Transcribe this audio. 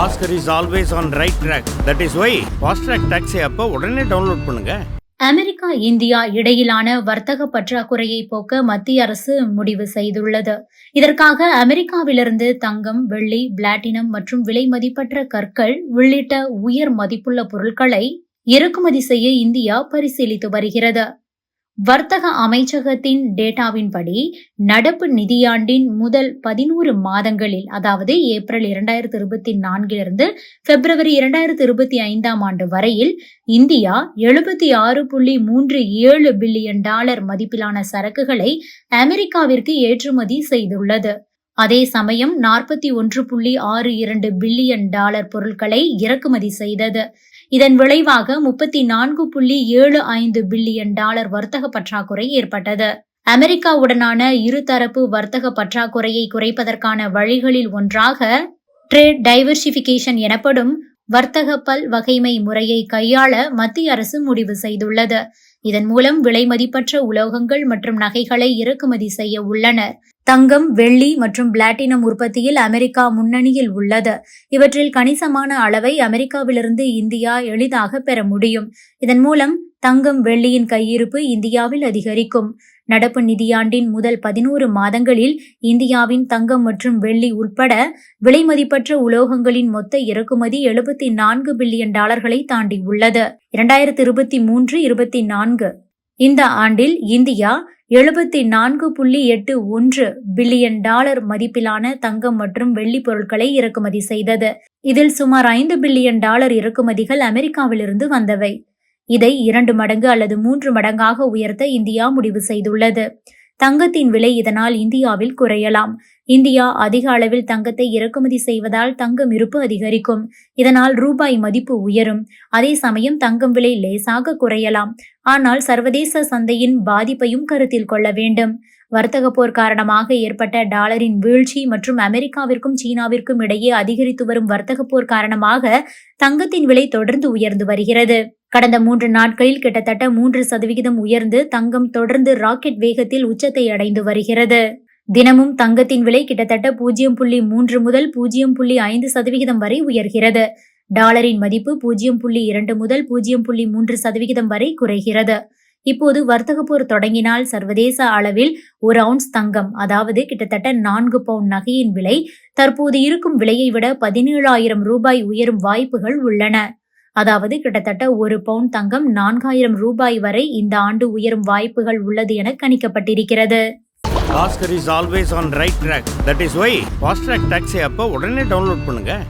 Oscar is always on right track that is why fast track taxi அப்போ உடனே download பண்ணுங்க. America India இடையிலான வர்த்தக பற்றாக்குறையை போக்க மத்திய அரசு முடிவு செய்துள்ளது. இதற்காக அமெரிக்காவிலிருந்து தங்கம் வெள்ளி பிளாட்டினம் மற்றும் விலை மதிப்பற்ற கற்கள் உள்ளிட்ட உயர் மதிப்புள்ள பொருட்களை இறக்குமதி செய்ய இந்தியா பரிசீலித்து வருகிறது. வர்த்தக அமைச்சகத்தின் டேட்டாவின்படி நடப்பு நிதியாண்டின் முதல் பதினோரு மாதங்களில் அதாவது ஏப்ரல் இரண்டாயிரத்தி இருபத்தி நான்கிலிருந்து பிப்ரவரி இரண்டாயிரத்தி இருபத்தி ஐந்தாம் ஆண்டு வரையில் இந்தியா எழுபத்தி ஆறு புள்ளி மூன்று ஏழு பில்லியன் டாலர் மதிப்பிலான சரக்குகளை அமெரிக்காவிற்கு ஏற்றுமதி செய்துள்ளது. அதே சமயம் நாற்பத்தி ஒன்று புள்ளி ஆறு இரண்டு பில்லியன் டாலர் பொருட்களை இறக்குமதி செய்தது. இதன் விளைவாக முப்பத்தி நான்கு புள்ளி ஏழு ஐந்து பில்லியன் டாலர் வர்த்தக பற்றாக்குறை ஏற்பட்டது. அமெரிக்காவுடனான இருதரப்பு வர்த்தக பற்றாக்குறையை குறைப்பதற்கான வழிகளில் ஒன்றாக ட்ரேட் டைவர்சிபிகேஷன் எனப்படும் வர்த்தக பல் வகைமை முறையை கையாள மத்திய அரசு முடிவு செய்துள்ளது. இதன் மூலம் விலை மதிப்பற்ற உலோகங்கள் மற்றும் நகைகளை இறக்குமதி செய்ய உள்ளனர். தங்கம் வெள்ளி மற்றும் பிளாட்டினம் உற்பத்தியில் அமெரிக்கா முன்னணியில் உள்ளது. இவற்றில் கணிசமான அளவை அமெரிக்காவிலிருந்து இந்தியா எளிதாக பெற முடியும். இதன் மூலம் தங்கம் வெள்ளியின் கையிருப்பு இந்தியாவில் அதிகரிக்கும். நடப்பு நிதியாண்டின் முதல் பதினோரு மாதங்களில் இந்தியாவின் தங்கம் மற்றும் வெள்ளி உட்பட விலைமதிப்பற்ற உலோகங்களின் மொத்த இறக்குமதி எழுபத்தி நான்கு பில்லியன் டாலர்களை தாண்டி உள்ளது இரண்டாயிரத்தி இருபத்தி மூன்று இருபத்தி நான்கு. இந்த ஆண்டில் இந்தியா எழுபத்தி நான்கு புள்ளி எட்டு ஒன்று பில்லியன் டாலர் மதிப்பிலான தங்கம் மற்றும் வெள்ளி பொருட்களை இறக்குமதி செய்தது. இதில் சுமார் ஐந்து பில்லியன் டாலர் இறக்குமதிகள் அமெரிக்காவிலிருந்து வந்தவை. இதை இரண்டு மடங்கு அல்லது மூன்று மடங்காக உயர்த்த இந்தியா முடிவு செய்துள்ளது. தங்கத்தின் விலை இதனால் இந்தியாவில் குறையலாம். இந்தியா அதிக அளவில் தங்கத்தை இறக்குமதி செய்வதால் தங்கம் இருப்பு அதிகரிக்கும். இதனால் ரூபாய் மதிப்பு உயரும். அதே சமயம் தங்கம் விலை லேசாக குறையலாம். ஆனால் சர்வதேச சந்தையின் பாதிப்பையும் கருத்தில் கொள்ள வேண்டும். வர்த்தக போர் காரணமாக ஏற்பட்ட டாலரின் வீழ்ச்சி மற்றும் அமெரிக்காவிற்கும் சீனாவிற்கும் இடையே அதிகரித்து வரும் வர்த்தக போர் காரணமாக தங்கத்தின் விலை தொடர்ந்து உயர்ந்து வருகிறது. கடந்த மூன்று நாட்களில் கிட்டத்தட்ட மூன்று சதவிகிதம் உயர்ந்து தங்கம் தொடர்ந்து ராக்கெட் வேகத்தில் உச்சத்தை அடைந்து வருகிறது. தினமும் தங்கத்தின் விலை கிட்டத்தட்ட பூஜ்ஜியம் புள்ளி மூன்று முதல் பூஜ்ஜியம் புள்ளி ஐந்து சதவிகிதம் வரை உயர்கிறது. டாலரின் மதிப்பு பூஜ்ஜியம் புள்ளி இரண்டு முதல் பூஜ்ஜியம் புள்ளி மூன்று சதவிகிதம் வரை குறைகிறது. இப்போது வர்த்தக போர் தொடங்கினால் சர்வதேச அளவில் ஒரு அவுன்ஸ் தங்கம் அதாவது கிட்டத்தட்ட நான்கு பவுண்ட் நகையின் விலை தற்போது இருக்கும் விலையை விட பதினேழாயிரம் ரூபாய் உயரும் வாய்ப்புகள் உள்ளன. அதாவது கிட்டத்தட்ட ஒரு பவுண்ட் தங்கம் நான்காயிரம் ரூபாய் வரை இந்த ஆண்டு உயரும் வாய்ப்புகள் உள்ளது என கணிக்கப்பட்டிருக்கிறது. Oscar is always on right track that is why fast track taxi அப்போ உடனே டவுன்லோட் பண்ணுங்க.